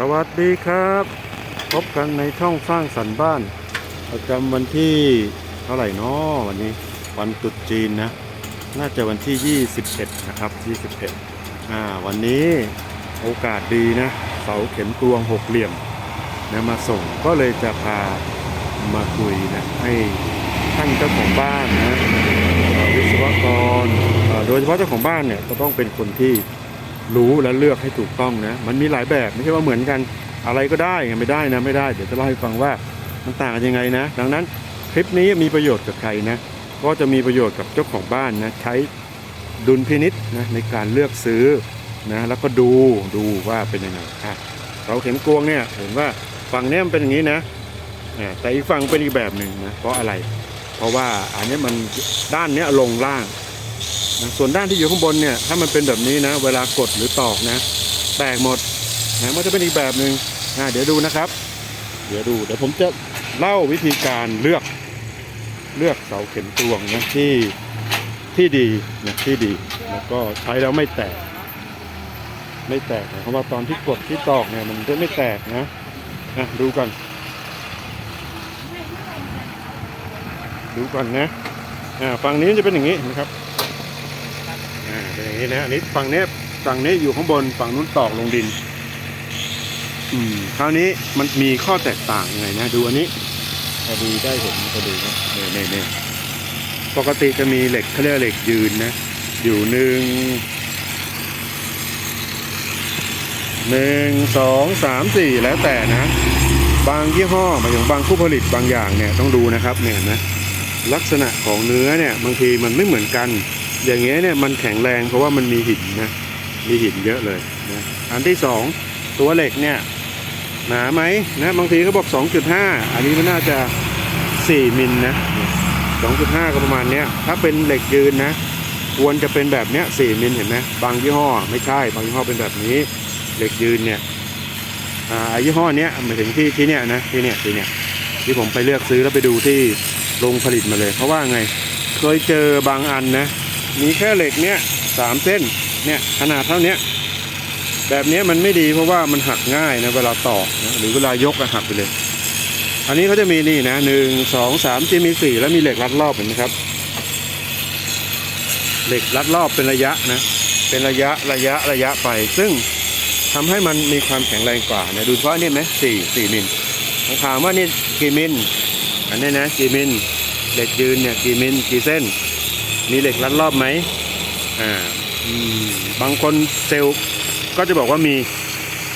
สวัสดีครับ พบกันในช่องสร้างสรรค์บ้านประจำวันที่เท่าไหร่นาะวันนี้วันตรุษจีนนะ น่าจะวันที่ 21 นะครับ 21อ่าวันนี้โอกาสดีนะ เสาเข็มตวงหกเหลี่ยมนะมาส่งก็เลยจะพามาคุยนะ ให้ท่านเจ้าของบ้านนะวิศวกรโดยเฉพาะเจ้าของบ้านเนี่ยก็ต้องเป็นคนที่ รู้และเลือกให้ถูกต้องนะ มันมีหลายแบบไม่ใช่ว่าเหมือนกันอะไรก็ได้ไงไม่ได้นะไม่ได้เดี๋ยวจะเล่าให้ฟังว่ามันต่างกันยังไงนะ ดังนั้นคลิปนี้มีประโยชน์กับใครนะก็จะมีประโยชน์กับเจ้าของบ้านนะใช้ดุลพินิษนะในการเลือกซื้อนะแล้วก็ดูดูว่าเป็นยังไงอะเราเข็มกวงเนี่ยเห็นว่าฝั่งเนี้ยมันเป็นอย่างนี้นะอ่าแต่อีกฝั่งเป็นอีกแบบหนึ่งนะเพราะอะไร เพราะว่าอันนี้มันด้านเนี้ยลงล่าง ส่วนด้านที่อยู่ข้างบนเนี่ยถ้ามันเป็นแบบนี้นะ เวลากดหรือตอกนะ แตกหมดนะมันจะเป็นอีกแบบหนึ่งนะเดี๋ยวดูนะครับ เดี๋ยวดูเดี๋ยวผมจะเล่าวิธีการเลือกเลือกเสาเข็มตวงนะที่ที่ดีนะที่ดีแล้วก็ใช้แล้วไม่แตก ไม่แตกหมายความว่าตอนที่กดที่ตอกเนี่ยมันจะไม่แตกนะนะดูก่อนดูก่อนนะอ่าฝั่งนี้จะเป็นอย่างนี้นะครับ เป็นอย่างนี้นะอันนี้ฝั่งเนี้ยฝั่งนี้อยู่ข้างบนฝั่งนู้นตอกลงดิน อืมคราวนี้มันมีข้อแตกต่างยังไงนะดูอันนี้พอดีได้เห็นพอดีนะเนี่ยเนี่ยเนี่ยปกติจะมีเหล็กเขาเรียกว่าเหล็กยืนนะ อยู่หนึ่งหนึ่งสองสามสี่แล้วแต่นะ บางยี่ห้อหมายถึงบางผู้ผลิตบางอย่างเนี่ยต้องดูนะครับเนี่ยเห็นไหมลักษณะของเนื้อเนี่ยบางทีมันไม่เหมือนกัน อย่างเงี้ยเนี่ยมันแข็งแรงเพราะว่ามันมีหินนะมีหินเยอะเลยนะอันที่สองตัวเหล็กเนี่ยหนาไหมนะบางทีเขาบอก 2.5 อันนี้มันน่าจะ 4มิลนะ 2.5 ก็ประมาณเนี้ยถ้าเป็นเหล็กยืนนะ ควรจะเป็นแบบเนี้ย4มิลเห็นไหมบางยี่ห้อไม่ใช่ บางยี่ห้อเป็นแบบนี้ เหล็กยืนเนี่ยอ่ายี่ห้อเนี้ยหมายถึงที่ที่เนี้ยนะที่เนี้ยที่เนี้ยที่ผมไปเลือกซื้อแล้วไปดูที่โรงผลิตมาเลย เพราะว่าไงเคยเจอบางอันนะ มีแค่เหล็กเนี้ยสามเส้นเนี่ยขนาดเท่าเนี้ยแบบนี้มันไม่ดีเพราะว่ามันหักง่ายนะเวลาต่อนะหรือเวลายกอะหักไปเลย อันนี้เขาจะมีนี่นะหนึ่งสองสามที่มีสี่แล้วมีเหล็กรัดรอบเห็นไหมครับ เหล็กรัดรอบเป็นระยะนะ เป็นระยะระยะระยะไป ซึ่งทำให้มันมีความแข็งแรงกว่านะดูเฉพาะนี่ไหมสี่สี่มิลผมถามว่านี่กี่มิลอันนี้นะกี่มิลเหล็กยืนเนี่ยกี่มิลกี่เส้น มีเหล็กรัดรอบไหมอ่าอืมบางคนเซลล์ก็จะบอกว่ามี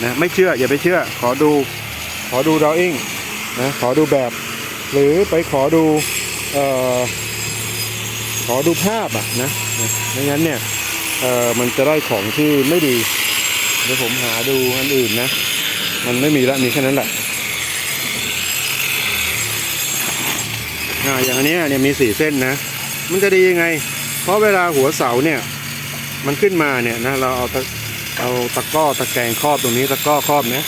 นะไม่เชื่ออย่าไปเชื่อ ขอดูขอดูดออิ่งนะขอดูแบบ หรือไปขอดูเอ่อขอดูภาพอะนะนะไม่งั้นเนี่ยเอ่อมันจะได้ของที่ไม่ดีเดี๋ยวผมหาดูอันอื่นนะ มันไม่มีละมีแค่นั้นแหละอ่าอย่างอันนี้เนี่ยมีสี่เส้นนะ มันจะดียังไง เพราะเวลาหัวเสาเนี่ย มันขึ้นมาเนี่ยนะเราเอาตะเอาตะก้อตะแกรงครอบตรงนี้ตะก้อครอบนะ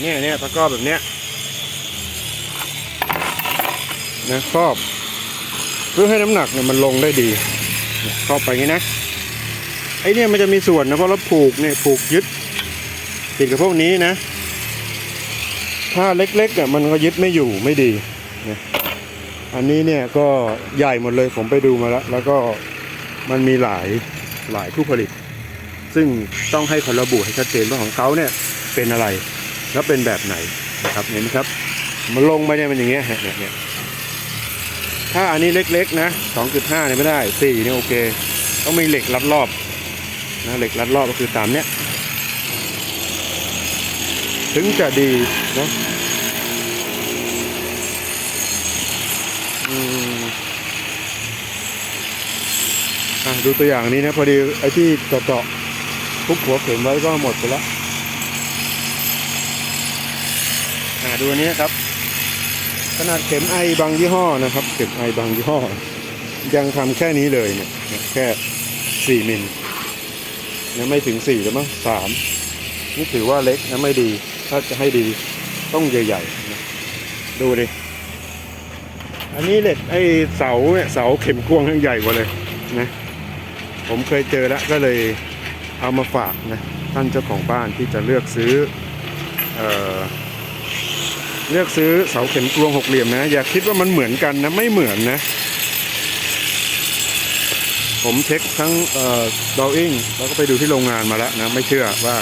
เนี่ยเนี่ยตะก้อแบบเนี้ยนะครอบเพื่อให้น้ำหนักเนี่ยมันลงได้ดีครอบไปงนี้นะไอเนี่ยมันจะมีส่วนนะเพราะเราผูกเนี่ยผูกยึดติดกับพวกนี้นะ ถ้าเล็กๆอะมันก็ยึดไม่อยู่ไม่ดีนะอันนี้เนี่ยก็ใหญ่หมดเลยผมไปดูมาแล้ว แล้วก็มันมีหลายหลายผู้ผลิต ซึ่งต้องให้เขาระบุให้ชัดเจนว่าของเขาเนี่ยเป็นอะไรแล้วเป็นแบบไหนนะครับเห็นไหมครับ มันลงไปเนี่ยมันอย่างเงี้ยเนี่ยเนี่ยถ้าอันนี้เล็กๆนะ 2.5เนี่ยไม่ได้4เนี่ยโอเค ต้องมีเหล็กรัดรอบนะเหล็กรัดรอบก็คือตามเนี้ย ถึงจะดีนะอืมอะดูตัวอย่างนี้นะ พอดีไอ้ที่เจาะๆทุบหัวเข็มไว้ก็หมดไปแล้วอ่าดูอันนี้ครับ ขนาดเข็มไอบางยี่ห้อนะครับ เข็มไอบางยี่ห้อ ยังทำแค่นี้เลยเนี่ยแค่สี่มิลนะไม่ถึงสี่แล้วมั้งสามนี่ถือว่าเล็กนะไม่ดี ถ้าจะให้ดีต้องใหญ่ๆนะดูดิอันนี้เหล็กไอ้เสาเนี่ยเสาเข็มควงยังใหญ่กว่าเลยนะผมเคยเจอแล้วก็เลยเอามาฝากนะท่านเจ้าของบ้านที่จะเลือกซื้อเออเลือกซื้อเสาเข็มกลวงหกเหลี่ยมนะ อย่าคิดว่ามันเหมือนกันนะไม่เหมือนนะ ผมเช็คทั้งเอ่อดออิงแล้วก็ไปดูที่โรงงานมาแล้วนะ ไม่เชื่อว่า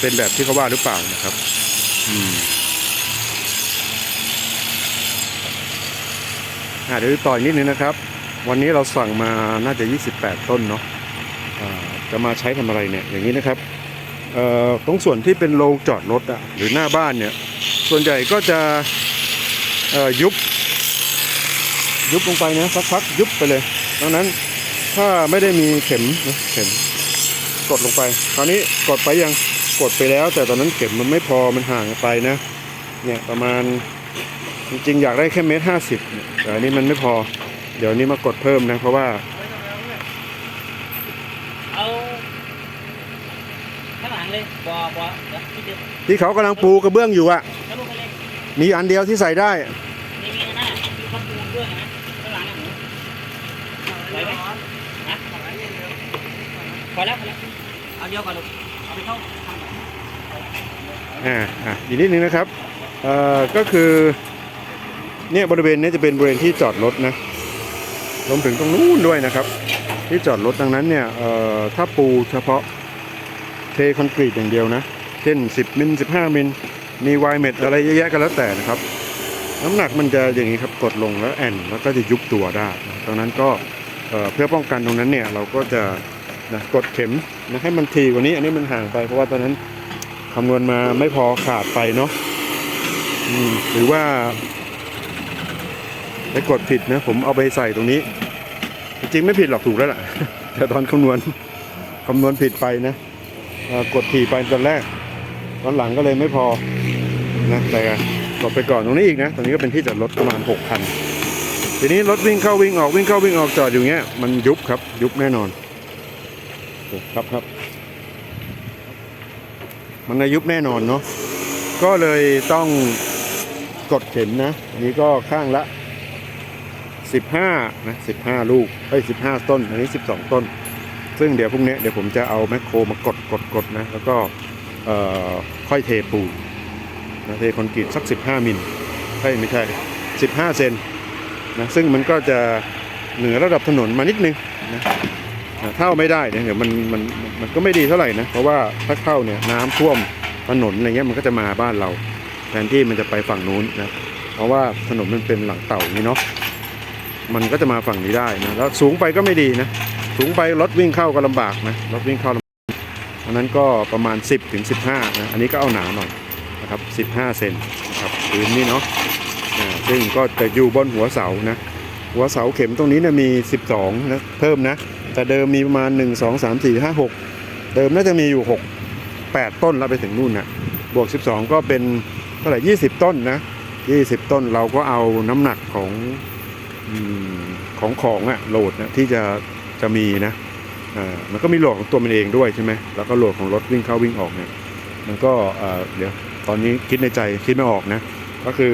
เป็นแบบที่เขาว่าหรือเปล่านะครับ เดี๋ยวต่อยนิดนึงนะครับ วันนี้เราสั่งมาน่าจะ 28 ต้นเนาะอ่าจะมาใช้ทำอะไรเนี่ย อย่างนี้นะครับตรงส่วนที่เป็นโรงจอดรถอะหรือหน้าบ้านเนี่ย ส่วนใหญ่ก็จะยุบ ยุบลงไปนะสักพักยุบไปเลยดังนั้นถ้าไม่ได้มีเข็มเข็ม กดลงไป คราวนี้กดไปยังกดไปแล้ว แต่ตอนนั้นเข็มมันไม่พอมันห่างไปนะ เนี่ยประมาณจริงๆอยากได้แค่เมตรห้าสิบแต่อันนี้มันไม่พอ เดี๋ยวนี้มากดเพิ่มนะ เพราะว่าเอาข้างหลังเลยบอบอเดี๋ยวที่เดียวที่เขากำลังปูกระเบื้องอยู่อะกระลูกกระเล็กมีอันเดียวที่ใส่ได้นี่มีหน้ามีข้อมูลด้วยนะข้างหลังอะหนูไหวไหมฮะพอแล้วพอแล้ว เดียวก่อนลูกเอาไปเข้าทางก่อนอ่าอะอีกนิดนึงนะครับเอ่อก็คือเนี่ยบริเวณนี้จะเป็นบริเวณที่จอดรถนะรวมถึงตรงนู้นด้วยนะครับ ที่จอดรถดังนั้นเนี่ยเอ่อถ้าปูเฉพาะเทคอนกรีตอย่างเดียวนะ เช่น 10 มิล 15 มิล มีไวเม็ดอะไรเยอะแยะก็แล้วแต่นะครับ น้ำหนักมันจะอย่างนี้ครับกดลงแล้วแอนแล้วก็จะยุบตัวได้ดังนั้นก็เอ่อเพื่อป้องกันตรงนั้นเนี่ยเราก็จะ นะกดเข็มนะให้มันทีกว่านี้ อันนี้มันห่างไปเพราะว่าตอนนั้นคำนวณมาไม่พอขาดไปเนาะหรือว่าไปกดผิดนะ ผมเอาไปใส่ตรงนี้ จริงไม่ผิดหรอกถูกแล้วล่ะ แต่ตอนคำนวณคำนวณผิดไปนะกดถี่ไปตอนแรก ตอนหลังก็เลยไม่พอนะแต่กดไปก่อนตรงนี้อีกนะตรงนี้ก็เป็นที่จอดรถประมาณ6คันทีนี้รถวิ่งเข้าวิ่งออกวิ่งเข้าวิ่งออกจอดอยู่เงี้ยมันยุบครับยุบแน่นอน ครับครับ มันอายุบแน่นอนเนาะก็เลยต้องกดเข็มนะ อันนี้ก็ข้างละ 15นะ15 ลูกเอ้ย15 ต้น อันนี้ 12 ต้น ซึ่งเดี๋ยวพรุ่งนี้เดี๋ยวผมจะเอาแมคโครมากดกดกดนะ แล้วก็ค่อยเทปูนะเทคอนกรีตสัก 15 มิลใช่ไม่ใช่ 15 เซนนะซึ่งมันก็จะเหนือระดับถนนมานิดนึงนะ เอาไม่ได้เนี่ยเดี๋ยวมันมันมันก็ไม่ดีเท่าไหร่นะเพราะว่าถ้าเข้าเนี่ยน้ำท่วมถนนอะไรเงี้ยมันก็จะมาบ้านเราแทนที่มันจะไปฝั่งนู้นนะเพราะว่าถนนมันเป็นหลังเต่านี่เนาะมันก็จะมาฝั่งนี้ได้นะแล้วสูงไปก็ไม่ดีนะสูงไปรถวิ่งเข้าก็ลำบากนะรถวิ่งเข้าอันนั้นก็ประมาณ 10ถึง15นะอันนี้ก็เอาหนาหน่อยนะครับ15เซนนะครับพื้นนี่เนาะอ่าซึ่งก็จะอยู่บนหัวเสานะหัวเสาเข็มตรงนี้นี่ยมี 12นะเพิ่มนะ แต่เดิมมีประมาณ 1 2 3 4 5 6 เดิมน่าจะมีอยู่ 6 8 ต้นแล้วไปถึงนู่นนะบวก 12 ก็เป็นเท่าไหร่20 ต้นนะ 20 ต้นเราก็เอาน้ำหนักของอของของอะโหลดนะที่จะจะมีนะมันก็มีโหลดของตัวมันเองด้วยใช่ไหมแล้วก็โหลดของรถวิ่งเข้าวิ่งออกเนี่ยมันก็เอ่อเดี๋ยวตอนนี้คิดในใจคิดไม่ออกนะก็คือ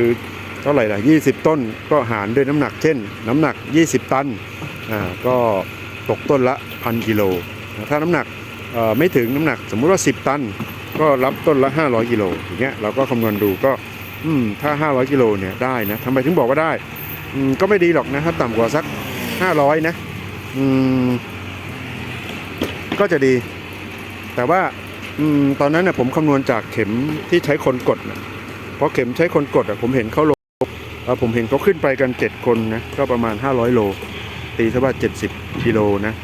เท่าไหร่ล่ะ 20 ต้นก็หารด้วยน้ำหนักเช่น น้ำหนัก 20 ตันอ่าก็ ตกต้นละพันกิโลถ้าน้ำหนักไม่ถึงน้ำหนักสมมุติว่า 10 ตัน ก็รับต้นละ 500กิโลอย่างเงี้ยเราก็คำนวณดูก็อืมถ้า 500กิโลเนี่ยได้นะทำไมถึงบอกว่าได้อืมก็ไม่ดีหรอกนะถ้าต่ำกว่าสัก 500 นะอืมก็จะดี แต่ว่าอตอนนั้นนะผมคำนวณจากเข็มที่ใช้คนกดนะเพราะเข็มใช้คนกดอะผมเห็นเขาลงผมเห็นเขาขึ้นไปกัน 7 คนนะก็ประมาณ 500 โล ตีซะว่า 70 กิโลนะ